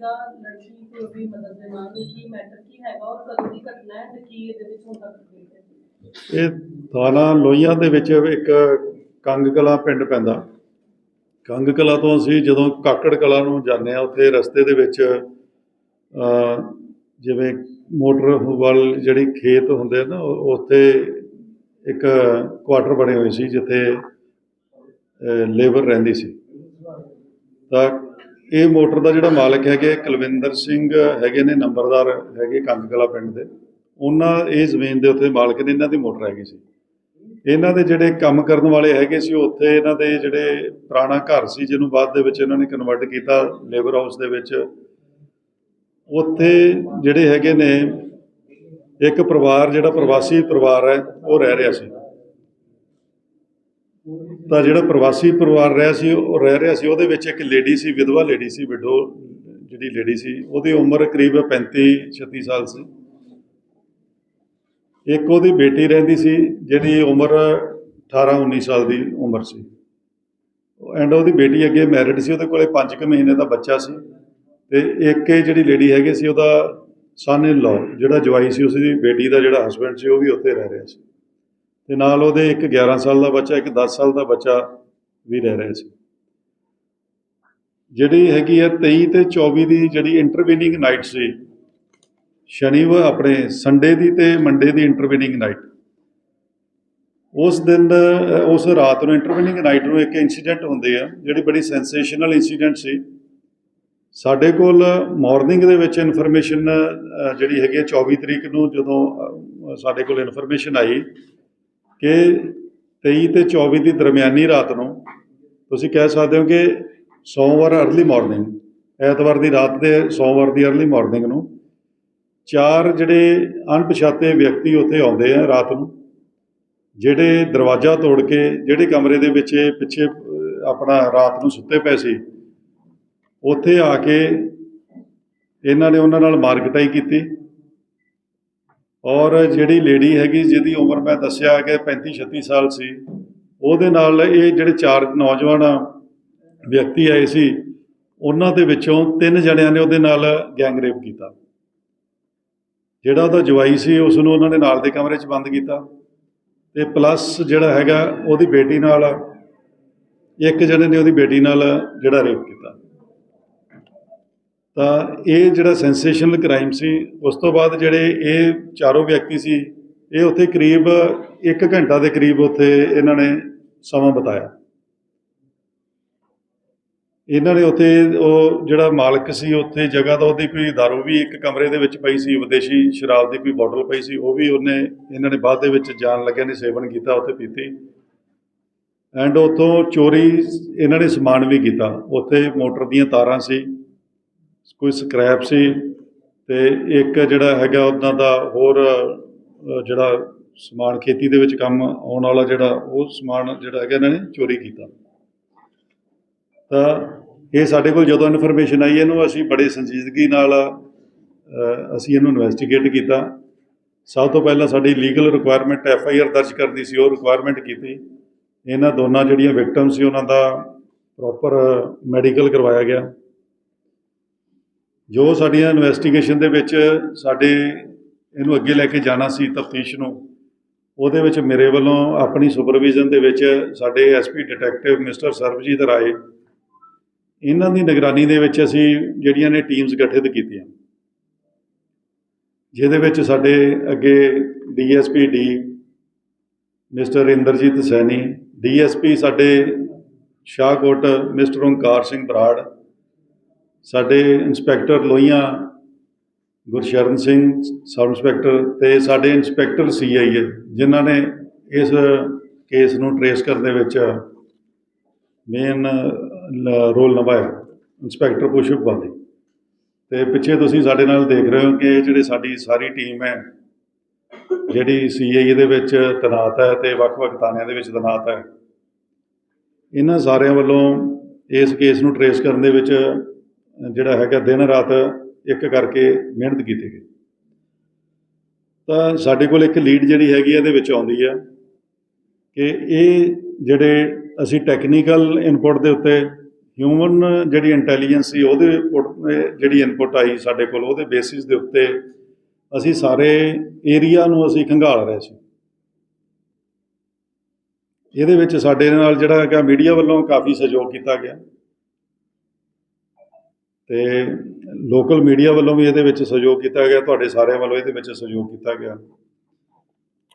ਸੀਗਾ ਲੜਕੀ ਤੇ ਉਹਦੀ ਮਦਦ ਦੇ ਨਾਲ ਕੀ ਮੈਟਰ ਕੀ ਹੈਗਾ, ਔਰ ਕਦੋਂ ਦੀ ਘਟਨਾ ਹੈ ਤੇ ਕੀ ਇਹਦੇ ਵਿੱਚ ਹੁਣ ਤੱਕ ਅਪਡੇਟ ਹੈ। ਇਹ ਥਾਣਾ ਲੋਹੀਆਂ ਦੇ ਵਿੱਚ ਇੱਕ ਕੰਗ ਕਲਾ ਪਿੰਡ ਪੈਂਦਾ। ਕੰਗ ਕਲਾ ਤੋਂ ਅਸੀਂ ਜਦੋਂ ਕਾਕੜ ਕਲਾ ਨੂੰ ਜਾਂਦੇ ਆ ਉੱਥੇ ਰਸਤੇ ਦੇ ਵਿੱਚ ਜਿਵੇਂ ਮੋਟਰ ਵੱਲ ਜਿਹੜੀ ਖੇਤ ਹੁੰਦੇ ਨਾ ਉੱਥੇ ਇੱਕ ਕੁਆਟਰ ਬਣੇ ਹੋਏ ਸੀ, ਜਿੱਥੇ ਲੇਬਰ ਰਹਿੰਦੀ ਸੀ। ਤਾਂ ਇਹ ਮੋਟਰ ਦਾ ਜਿਹੜਾ ਮਾਲਕ ਹੈਗੇ ਕੁਲਵਿੰਦਰ ਸਿੰਘ ਹੈਗੇ ਨੇ, ਨੰਬਰਦਾਰ ਹੈਗੇ ਕੰਗ ਪਿੰਡ ਦੇ। ਉਹਨਾਂ ਇਹ ਜ਼ਮੀਨ ਦੇ ਉੱਤੇ ਮਾਲਕ ਨੇ, ਇਹਨਾਂ ਦੀ ਮੋਟਰ ਹੈਗੀ ਸੀ। ਇਹਨਾਂ ਦੇ ਜਿਹੜੇ ਕੰਮ ਕਰਨ ਵਾਲੇ ਹੈਗੇ ਸੀ ਉੱਥੇ ਇਹਨਾਂ ਦੇ ਜਿਹੜੇ ਪੁਰਾਣਾ ਘਰ ਸੀ, ਜਿਹਨੂੰ ਬਾਅਦ ਦੇ ਵਿੱਚ ਇਹਨਾਂ ਨੇ ਕਨਵਰਟ ਕੀਤਾ ਲੇਬਰ ਹਾਊਸ ਦੇ ਵਿੱਚ। ਉੱਥੇ ਜਿਹੜੇ ਹੈਗੇ ਨੇ, ਇੱਕ ਪਰਿਵਾਰ, ਜਿਹੜਾ ਪ੍ਰਵਾਸੀ ਪਰਿਵਾਰ ਹੈ, ਉਹ ਰਹਿ ਰਿਹਾ ਸੀ। ਤਾਂ ਜਿਹੜਾ ਪ੍ਰਵਾਸੀ ਪਰਿਵਾਰ ਰਿਹਾ ਸੀ, ਉਹ ਰਹਿ ਰਿਹਾ ਸੀ, ਉਹਦੇ ਵਿੱਚ ਇੱਕ ਲੇਡੀ ਸੀ, ਵਿਧਵਾ ਲੇਡੀ ਸੀ ਵਿਡੋ ਜਿਹੜੀ ਲੇਡੀ ਸੀ, ਉਹਦੀ ਉਮਰ ਕਰੀਬ 35 36 ਸਾਲ ਸੀ। ਇੱਕ ਉਹਦੀ ਬੇਟੀ ਰਹਿੰਦੀ ਸੀ, ਜਿਹੜੀ ਉਮਰ 18 19 ਸਾਲ ਦੀ ਉਮਰ ਸੀ। ਐਂਡ ਉਹਦੀ ਬੇਟੀ ਅੱਗੇ ਮੈਰਿਡ ਸੀ, ਉਹਦੇ ਕੋਲੇ 5 ਕੁ ਮਹੀਨੇ ਦਾ ਬੱਚਾ ਸੀ। ਤੇ ਇੱਕ ਇਹ ਜਿਹੜੀ ਲੇਡੀ ਹੈਗੀ ਸੀ, ਉਹਦਾ ਸਨ ਇਨ ਲਾਅ ਜਿਹੜਾ ਜਵਾਈ ਸੀ, ਉਸ ਦੀ ਬੇਟੀ ਦਾ ਜਿਹੜਾ ਹਸਬੰਡ ਸੀ, ਉਹ ਵੀ ਉੱਥੇ ਰਹਿ ਰਿਹਾ ਸੀ। ਤੇ ਨਾਲ ਉਹਦੇ ਇੱਕ 11 ਸਾਲ ਦਾ ਬੱਚਾ, ਇੱਕ 10 ਸਾਲ ਦਾ ਬੱਚਾ ਵੀ ਰਹਿ ਰਿਹਾ ਸੀ। ਜਿਹੜੀ ਹੈਗੀ ਹੈ 23 ਤੇ 24 ਦੀ ਜਿਹੜੀ ਇੰਟਰਵੀਨਿੰਗ ਨਾਈਟ ਸੀ ਸ਼ਨੀਵਾਰ ਆਪਣੇ ਸੰਡੇ ਦੀ ਤੇ ਮੰਡੇ ਦੀ ਇੰਟਰਵੀਨਿੰਗ ਨਾਈਟ ਉਸ ਦਿਨ ਉਸ ਰਾਤ ਨੂੰ ਇੰਟਰਵੀਨਿੰਗ ਨਾਈਟ ਨੂੰ ਇੱਕ ਇਨਸੀਡੈਂਟ ਹੁੰਦੇ ਆ, ਜਿਹੜੀ ਬੜੀ ਸੈਂਸੇਸ਼ਨਲ ਇਨਸੀਡੈਂਟ ਸੀ। ਸਾਡੇ ਕੋਲ ਮਾਰਨਿੰਗ ਦੇ ਵਿੱਚ ਇਨਫੋਰਮੇਸ਼ਨ ਜਿਹੜੀ ਹੈਗੀ ਹੈ 24 ਤਰੀਕ ਨੂੰ ਜਦੋਂ ਸਾਡੇ ਕੋਲ ਇਨਫੋਰਮੇਸ਼ਨ ਆਈ ਕਿ 23 ਤੇ 24 ਦੀ ਦਰਮਿਆਨੀ ਰਾਤ ਨੂੰ ਤੁਸੀਂ ਕਹਿ ਸਕਦੇ ਹੋ ਕਿ ਸੋਮਵਾਰ ਅਰਲੀ ਮਾਰਨਿੰਗ ਐਤਵਾਰ ਦੀ ਰਾਤ ਤੇ ਸੋਮਵਾਰ ਦੀ ਅਰਲੀ ਮਾਰਨਿੰਗ ਨੂੰ ਚਾਰ ਜਿਹੜੇ ਅਣਪਛਾਤੇ ਵਿਅਕਤੀ ਉੱਥੇ ਆਉਂਦੇ ਆ ਰਾਤ ਨੂੰ, ਜਿਹੜੇ ਦਰਵਾਜ਼ਾ ਤੋੜ ਕੇ, ਜਿਹੜੇ ਕਮਰੇ ਦੇ ਵਿੱਚ ਪਿੱਛੇ ਆਪਣਾ ਰਾਤ ਨੂੰ ਸੁੱਤੇ ਪਏ ਸੀ, ਉੱਥੇ ਆ ਕੇ ਇਹਨਾਂ ਨੇ ਉਹਨਾਂ ਨਾਲ ਮਾਰਕਟਾਈ ਕੀਤੀ। ਔਰ ਜਿਹੜੀ ਲੇਡੀ ਹੈਗੀ ਜਿਹਦੀ ਉਮਰ ਮੈਂ ਦੱਸਿਆ ਕਿ 35 36 ਸਾਲ ਸੀ, ਉਹਦੇ ਨਾਲ ਇਹ ਜਿਹੜੇ ਚਾਰ ਨੌਜਵਾਨ ਵਿਅਕਤੀ ਆਏ ਸੀ, ਉਹਨਾਂ ਦੇ ਵਿੱਚੋਂ ਤਿੰਨ ਜਣਿਆਂ ਨੇ ਉਹਦੇ ਨਾਲ ਗੈਂਗ ਰੇਪ ਕੀਤਾ। ਜਿਹੜਾ ਉਹਦਾ ਜਵਾਈ ਸੀ ਉਸ ਨੂੰ ਉਹਨਾਂ ਨੇ ਨਾਲ ਦੇ ਕਮਰੇ 'ਚ ਬੰਦ ਕੀਤਾ ਤੇ ਪਲੱਸ ਜਿਹੜਾ ਹੈਗਾ ਉਹਦੀ ਬੇਟੀ ਨਾਲ, ਇੱਕ ਜਣੇ ਨੇ ਉਹਦੀ ਬੇਟੀ ਨਾਲ ਜਿਹੜਾ ਰੇਪ ਕੀਤਾ। ਤਾਂ ਇਹ ਜਿਹੜਾ ਸੈਂਸੇਸ਼ਨਲ ਕ੍ਰਾਈਮ ਸੀ, ਉਸ ਤੋਂ ਬਾਅਦ ਜਿਹੜੇ ਇਹ ਚਾਰੋਂ ਵਿਅਕਤੀ ਸੀ, ਇਹ ਉੱਥੇ ਕਰੀਬ 1 ਘੰਟਾ ਦੇ ਕਰੀਬ ਉੱਥੇ ਇਹਨਾਂ ਨੇ ਸਮਾਂ ਬਿਤਾਇਆ। ਇਹਨਾਂ ਨੇ ਉੱਥੇ ਉਹ ਜਿਹੜਾ ਮਾਲਕ ਸੀ, ਉੱਥੇ ਜਗ੍ਹਾ ਦਾ ਉਹਦੀ ਕੋਈ ਦਾਰੂ ਵੀ ਇੱਕ ਕਮਰੇ ਦੇ ਵਿੱਚ ਪਈ ਸੀ, ਵਿਦੇਸ਼ੀ ਸ਼ਰਾਬ ਦੀ ਕੋਈ ਬੋਤਲ ਪਈ ਸੀ, ਉਹ ਵੀ ਉਹਨੇ ਇਹਨਾਂ ਨੇ ਬਾਅਦ ਦੇ ਵਿੱਚ ਜਾਣ ਲੱਗਿਆ ਨੇ, ਸੇਵਨ ਕੀਤਾ, ਉੱਥੇ ਪੀਤੀ। ਐਂਡ ਉਤੋਂ ਚੋਰੀ ਇਹਨਾਂ ਨੇ ਸਮਾਨ ਵੀ ਕੀਤਾ। ਉੱਥੇ ਮੋਟਰ ਦੀਆਂ ਤਾਰਾਂ ਸੀ ਕੋਈ ਸਕ੍ਰੈਪ ਸੀ ਤੇ ਇੱਕ ਜਿਹੜਾ ਹੈਗਾ ਉਹਨਾਂ ਦਾ ਹੋਰ ਜਿਹੜਾ ਸਮਾਨ ਖੇਤੀ ਦੇ ਵਿੱਚ ਕੰਮ ਆਉਣ ਵਾਲਾ ਜਿਹੜਾ ਉਹ ਸਮਾਨ ਜਿਹੜਾ ਹੈਗਾ ਇਹਨਾਂ ਨੇ ਚੋਰੀ ਕੀਤਾ। ਤਾਂ ਇਹ ਸਾਡੇ ਕੋਲ ਜਦੋਂ ਇਨਫੋਰਮੇਸ਼ਨ ਆਈ ਇਹਨੂੰ ਅਸੀਂ ਬੜੇ ਸੰਜੀਦਗੀ ਨਾਲ ਅਸੀਂ ਇਹਨੂੰ ਇਨਵੈਸਟੀਗੇਟ ਕੀਤਾ। ਸਭ ਤੋਂ ਪਹਿਲਾਂ ਸਾਡੀ legal requirement F I R ਦਰਜ ਕਰਨੀ ਸੀ, ਉਹ ਰਿਕੁਆਇਰਮੈਂਟ ਕੀਤੀ। ਇਹਨਾਂ ਦੋਨਾਂ ਜਿਹੜੀਆਂ ਵਿਕਟਮ ਸੀ ਉਹਨਾਂ ਦਾ ਪ੍ਰੋਪਰ ਮੈਡੀਕਲ ਕਰਵਾਇਆ ਗਿਆ। ਜੋ ਸਾਡੀਆਂ ਇਨਵੈਸਟੀਗੇਸ਼ਨ ਦੇ ਵਿੱਚ ਸਾਡੇ ਇਹਨੂੰ ਅੱਗੇ ਲੈ ਕੇ ਜਾਣਾ ਸੀ ਤਫਤੀਸ਼ ਨੂੰ, ਉਹਦੇ ਵਿੱਚ ਮੇਰੇ ਵੱਲੋਂ ਆਪਣੀ ਸੁਪਰਵਿਜ਼ਨ ਦੇ ਵਿੱਚ ਸਾਡੇ SP detective mister Sarabjit Rai, ਇਹਨਾਂ ਦੀ ਨਿਗਰਾਨੀ ਦੇ ਵਿੱਚ ਅਸੀਂ ਜਿਹੜੀਆਂ ਨੇ ਟੀਮਸ ਗਠਿਤ ਕੀਤੀਆਂ। ਜਿਹਦੇ ਵਿੱਚ ਸਾਡੇ ਅੱਗੇ DSP D mister Inderjit Saini, DSP ਸਾਡੇ ਸ਼ਾਹਕੋਟ ਮਿਸਟਰ ਓਂਕਾਰ ਸਿੰਘ ਬਰਾੜ ਸਾਡੇ inspector Lohian, Gursharan Singh, sub inspector ਤੇ ਸਾਡੇ ਇੰਸਪੈਕਟਰ ਸੀਆਈਏ ਜਿਨ੍ਹਾਂ ਨੇ ਇਸ ਕੇਸ ਨੂੰ ਟਰੇਸ ਕਰਨ ਦੇ ਵਿੱਚ ਮੇਨ ਰੋਲ ਨਿਭਾਇਆ, ਇੰਸਪੈਕਟਰ ਪੁਸ਼ਪ ਬਾਲੀ ਤੇ ਪਿੱਛੇ ਤੁਸੀਂ ਸਾਡੇ ਨਾਲ ਦੇਖ ਰਹੇ ਹੋ ਕਿ ਇਹ ਜਿਹੜੇ ਸਾਡੀ ਸਾਰੀ ਟੀਮ ਹੈ, ਜਿਹੜੀ ਸੀਆਈਏ ਦੇ ਵਿੱਚ ਤੈਨਾਤ ਹੈ ਤੇ ਵੱਖ-ਵੱਖ ਥਾਣਿਆਂ ਦੇ ਵਿੱਚ ਤੈਨਾਤ ਹੈ, ਇਹਨਾਂ ਸਾਰਿਆਂ ਵੱਲੋਂ ਇਸ ਕੇਸ ਨੂੰ ਟਰੇਸ ਕਰਨ ਦੇ ਵਿੱਚ ਜਿਹੜਾ ਹੈਗਾ ਦਿਨ ਰਾਤ ਇੱਕ ਕਰਕੇ ਮਿਹਨਤ ਕੀਤੀ ਗਈ। ਤਾਂ ਸਾਡੇ ਕੋਲ ਇੱਕ ਲੀਡ ਜਿਹੜੀ ਹੈਗੀ ਇਹਦੇ ਵਿੱਚ ਆਉਂਦੀ ਹੈ ਕਿ ਇਹ ਜਿਹੜੇ ਅਸੀਂ ਟੈਕਨੀਕਲ ਇਨਪੁਟ ਦੇ ਉੱਤੇ ਹਿਊਮਨ ਜਿਹੜੀ ਇੰਟੈਲੀਜੈਂਸ ਸੀ, ਉਹਦੇ input- ਜਿਹੜੀ ਇਨਪੁਟ ਆਈ ਸਾਡੇ ਕੋਲ, ਉਹਦੇ ਬੇਸਿਸ ਦੇ ਉੱਤੇ ਅਸੀਂ ਸਾਰੇ ਏਰੀਆ ਨੂੰ ਅਸੀਂ ਖੰਗਾਲ ਰਹੇ ਸੀ। ਇਹਦੇ ਵਿੱਚ ਸਾਡੇ ਨਾਲ ਜਿਹੜਾ ਹੈਗਾ ਮੀਡੀਆ ਵੱਲੋਂ ਕਾਫੀ ਸਹਿਯੋਗ ਕੀਤਾ ਗਿਆ। ਤੇ ਲੋਕਲ ਮੀਡੀਆ ਵੱਲੋਂ ਵੀ ਇਹਦੇ ਵਿੱਚ ਸਹਿਯੋਗ ਕੀਤਾ ਗਿਆ, ਤੁਹਾਡੇ ਸਾਰਿਆਂ ਵੱਲੋਂ ਇਹਦੇ ਵਿੱਚ ਸਹਿਯੋਗ ਕੀਤਾ ਗਿਆ।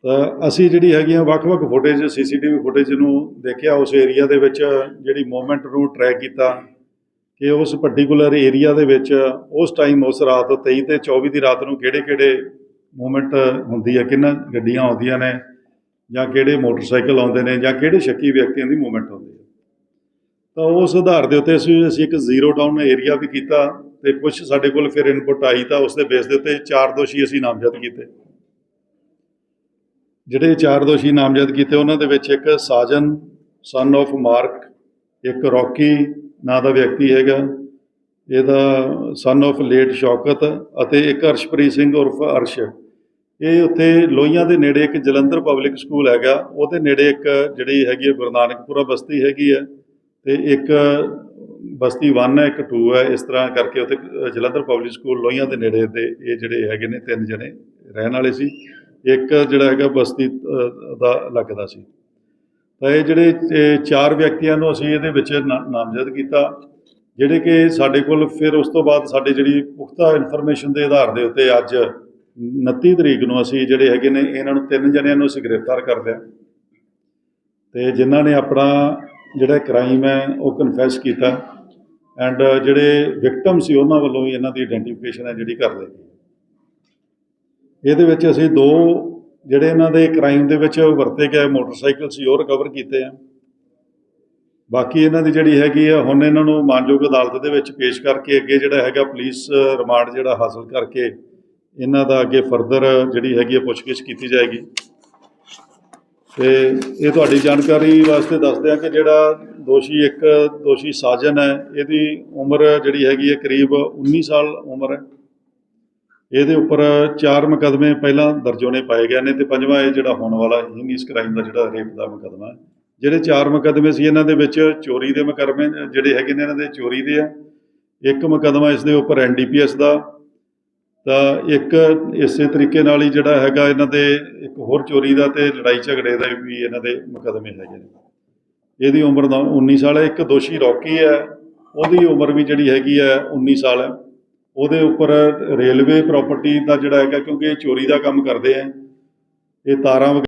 ਤਾਂ ਅਸੀਂ ਜਿਹੜੀ ਹੈਗੀਆਂ ਵੱਖ-ਵੱਖ ਫੁਟੇਜ ਸੀਸੀਟੀਵੀ ਫੁਟੇਜ ਨੂੰ ਦੇਖਿਆ, ਉਸ ਏਰੀਆ ਦੇ ਵਿੱਚ ਜਿਹੜੀ ਮੂਵਮੈਂਟ ਨੂੰ ਟਰੈਕ ਕੀਤਾ ਕਿ ਉਸ ਪਾਰਟਿਕੂਲਰ ਏਰੀਆ ਦੇ ਵਿੱਚ ਉਸ ਟਾਈਮ ਉਸ ਰਾਤ 23 ਤੇ 24 ਦੀ ਰਾਤ ਨੂੰ ਕਿਹੜੇ-ਕਿਹੜੇ ਮੂਵਮੈਂਟ ਹੁੰਦੀ ਹੈ ਕਿੰਨਾ ਗੱਡੀਆਂ ਆਉਂਦੀਆਂ ਨੇ ਜਾਂ ਕਿਹੜੇ ਮੋਟਰਸਾਈਕਲ ਆਉਂਦੇ ਨੇ ਜਾਂ ਕਿਹੜੇ ਸ਼ੱਕੀ ਵਿਅਕਤੀਆਂ ਦੀ ਮੂਵਮੈਂਟ ਹੁੰਦੀ ਹੈ ਤਾਂ ਉਸ ਆਧਾਰ ਦੇ ਉੱਤੇ ਅਸੀਂ ਅਸੀਂ ਇੱਕ ਜ਼ੀਰੋ ਡਾਊਨ ਏਰੀਆ ਵੀ ਕੀਤਾ ਤੇ ਕੁਝ ਸਾਡੇ ਕੋਲ ਫਿਰ ਇਨਪੁਟ ਆਈ ਤਾਂ ਉਸ ਦੇ ਬੇਸ ਦੇ ਉੱਤੇ ਚਾਰ ਦੋਸ਼ੀ ਅਸੀਂ ਨਾਮਜ਼ਦ ਕੀਤੇ। ਜਿਹੜੇ ਚਾਰ ਦੋਸ਼ੀ ਨਾਮਜ਼ਦ ਕੀਤੇ, ਉਹਨਾਂ ਦੇ ਵਿੱਚ ਇੱਕ ਸਾਜਨ ਸਨ of ਮਾਰਕ ਇੱਕ ਰੌਕੀ ਨਾਂ ਦਾ ਵਿਅਕਤੀ ਹੈਗਾ। ਇਹਦਾ ਸਨ of ਲੇਟ ਸ਼ੌਕਤ ਅਤੇ ਇੱਕ ਅਰਸ਼ਪ੍ਰੀਤ ਸਿੰਘ ਉਰਫ ਅਰਸ਼। ਇਹ ਉੱਥੇ ਲੋਹੀਆਂ ਦੇ ਨੇੜੇ ਇੱਕ ਜਲੰਧਰ ਪਬਲਿਕ ਸਕੂਲ ਹੈਗਾ। ਉਹਦੇ ਨੇੜੇ ਇੱਕ ਜਿਹੜੀ ਹੈਗੀ ਹੈ ਗੁਰੂ ਨਾਨਕਪੁਰਾ ਬਸਤੀ ਹੈਗੀ ਹੈ। ਤੇ ਇੱਕ ਬਸਤੀ 1 ਹੈ, ਇੱਕ 2 ਹੈ, ਇਸ ਤਰ੍ਹਾਂ ਕਰਕੇ ਉੱਥੇ ਜਲੰਧਰ ਪਬਲਿਕ ਸਕੂਲ ਲੋਹੀਆਂ ਦੇ ਨੇੜੇ ਦੇ ਇਹ ਜਿਹੜੇ ਹੈਗੇ ਨੇ, ਤਿੰਨ ਜਣੇ ਰਹਿਣ ਵਾਲੇ ਸੀ। ਇੱਕ ਜਿਹੜਾ ਹੈਗਾ ਬਸਤੀ ਦਾ ਲੱਗਦਾ ਸੀ। ਤਾਂ ਇਹ ਜਿਹੜੇ ਚਾਰ ਵਿਅਕਤੀਆਂ ਨੂੰ ਅਸੀਂ ਇਹਦੇ ਵਿੱਚ ਨਾ- ਨਾਮਜ਼ਦ ਕੀਤਾ, ਜਿਹੜੇ ਕਿ ਸਾਡੇ ਕੋਲ ਫਿਰ ਉਸ ਤੋਂ ਬਾਅਦ ਸਾਡੀ ਜਿਹੜੀ ਪੁਖਤਾ ਇਨਫੋਰਮੇਸ਼ਨ ਦੇ ਆਧਾਰ ਦੇ ਉੱਤੇ ਅੱਜ 29 ਤਰੀਕ ਨੂੰ ਅਸੀਂ ਜਿਹੜੇ ਹੈਗੇ ਨੇ, ਇਹਨਾਂ ਨੂੰ ਤਿੰਨ ਜਣਿਆਂ ਨੂੰ ਅਸੀਂ ਗ੍ਰਿਫਤਾਰ ਕਰ ਲਿਆ। ਤੇ ਜਿਨ੍ਹਾਂ ਨੇ ਆਪਣਾ ਜਿਹੜਾ ਕ੍ਰਾਈਮ ਹੈ, ਉਹ ਕਨਫੈਸ ਕੀਤਾ। ਐਂਡ ਜਿਹੜੇ ਵਿਕਟਮ ਸੀ, ਉਹਨਾਂ ਵੱਲੋਂ ਵੀ ਇਹਨਾਂ ਦੀ ਆਇਡੈਂਟੀਫਿਕੇਸ਼ਨ ਹੈ, ਜਿਹੜੀ ਕਰ ਲਈ ਗਈ। ਇਹਦੇ ਵਿੱਚ ਅਸੀਂ ਦੋ ਜਿਹੜੇ ਇਹਨਾਂ ਦੇ ਕ੍ਰਾਈਮ ਦੇ ਵਿੱਚ ਵਰਤੇ ਗਏ ਮੋਟਰਸਾਈਕਲ ਸੀ, ਉਹ ਰਿਕਵਰ ਕੀਤੇ ਆ। ਬਾਕੀ ਇਹਨਾਂ ਦੀ ਜਿਹੜੀ ਹੈਗੀ ਆ, ਹੁਣ ਇਹਨਾਂ ਨੂੰ ਮਾਨਯੋਗ ਅਦਾਲਤ ਦੇ ਵਿੱਚ ਪੇਸ਼ ਕਰਕੇ ਅੱਗੇ ਜਿਹੜਾ ਹੈਗਾ ਪੁਲਿਸ ਰਿਮਾਂਡ ਜਿਹੜਾ ਹਾਸਲ ਕਰਕੇ ਇਹਨਾਂ ਦਾ ਅੱਗੇ ਫਰਦਰ ਜਿਹੜੀ ਹੈਗੀ ਆ ਪੁੱਛਗਿੱਛ ਕੀਤੀ ਜਾਏਗੀ। ਤੇ ਇਹ ਤੁਹਾਡੀ ਜਾਣਕਾਰੀ ਵਾਸਤੇ ਦੱਸਦੇ ਆ ਕਿ ਜਿਹੜਾ ਦੋਸ਼ੀ ਇੱਕ ਦੋਸ਼ੀ ਸਾਜਨ ਹੈ, ਇਹਦੀ ਉਮਰ ਜਿਹੜੀ ਹੈਗੀ ਹੈ ਕਰੀਬ 19 ਸਾਲ ਉਮਰ ਹੈ। ਇਹਦੇ ਉੱਪਰ ਚਾਰ ਮੁਕੱਦਮੇ ਪਹਿਲਾਂ ਦਰਜ ਹੋਣੇ ਪਾਏ ਗਏ ਨੇ ਤੇ ਪੰਜਵਾਂ ਇਹ ਜਿਹੜਾ ਹੋਣ ਵਾਲਾ ਹਿੰਗਿਸ ਕ੍ਰਾਈਮ ਦਾ ਜਿਹੜਾ ਰੇਪ ਦਾ ਮੁਕੱਦਮਾ ਹੈ। ਜਿਹੜੇ ਚਾਰ ਮੁਕੱਦਮੇ ਸੀ, ਇਹਨਾਂ ਦੇ ਵਿੱਚ ਚੋਰੀ ਦੇ ਮੁਕੱਦਮੇ ਜਿਹੜੇ ਹੈਗੇ ਨੇ, ਇਹਨਾਂ ਦੇ ਚੋਰੀ ਦੇ ਆ। ਇੱਕ ਮੁਕੱਦਮਾ ਇਸ ਦੇ ਉੱਪਰ ਐਨਡੀਪੀਐਸ ਦਾ ਤਾਂ ਇੱਕ ਇਸੇ ਤਰੀਕੇ ਨਾਲ ਹੀ ਜਿਹੜਾ ਹੈਗਾ ਇਹਨਾਂ ਦੇ ਇੱਕ ਹੋਰ ਚੋਰੀ ਦਾ ਤੇ ਲੜਾਈ ਝਗੜੇ ਦਾ ਵੀ ਇਹਨਾਂ ਦੇ ਮੁਕੱਦਮੇ ਹੈਗੇ ਨੇ। ਇਹਦੀ ਉਮਰ ਦਾ 19 ਸਾਲ ਹੈ, ਇੱਕ ਦੋਸ਼ੀ ਰੌਕੀ ਹੈ, ਉਹਦੀ ਉਮਰ ਵੀ ਜਿਹੜੀ ਹੈਗੀ ਹੈ 19 ਸਾਲ ਹੈ। ਉਹਦੇ ਉੱਪਰ ਰੇਲਵੇ ਪ੍ਰਾਪਰਟੀ ਦਾ ਜਿਹੜਾ ਹੈਗਾ ਕਿਉਂਕਿ ਇਹ ਚੋਰੀ ਦਾ ਕੰਮ ਕਰਦੇ ਆ, ਇਹ ਤਾਰਾਂ ਵਗੈਰਾ